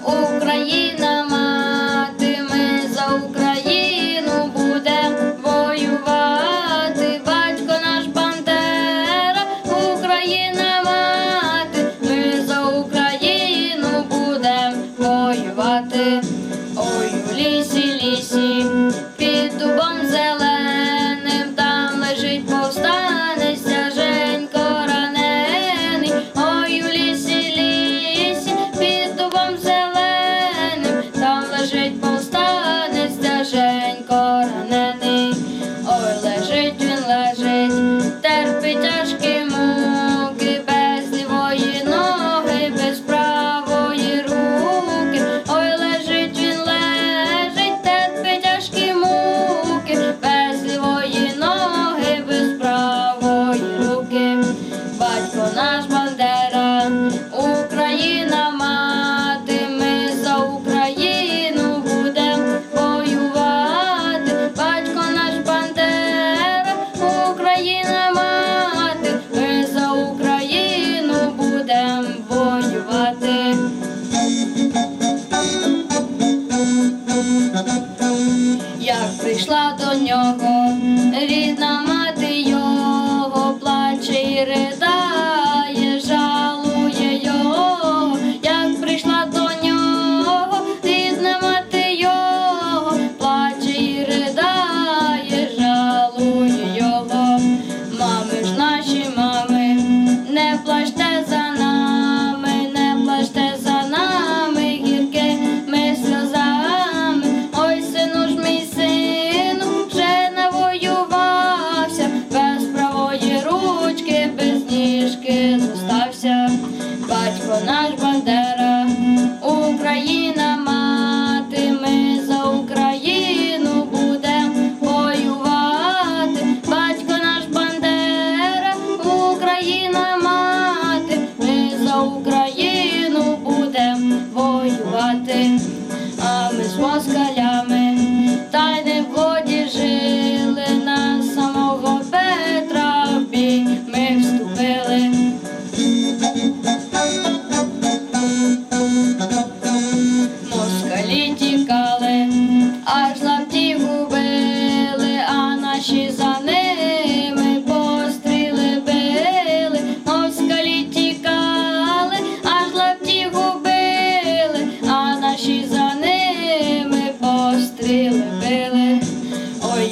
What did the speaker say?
Україна. agora não. від Бо наш бандера, Україна мати, ми за Україну будемо воювати, батько наш бандера, Україна мати, ми за Україну будемо воювати, а ми з Москва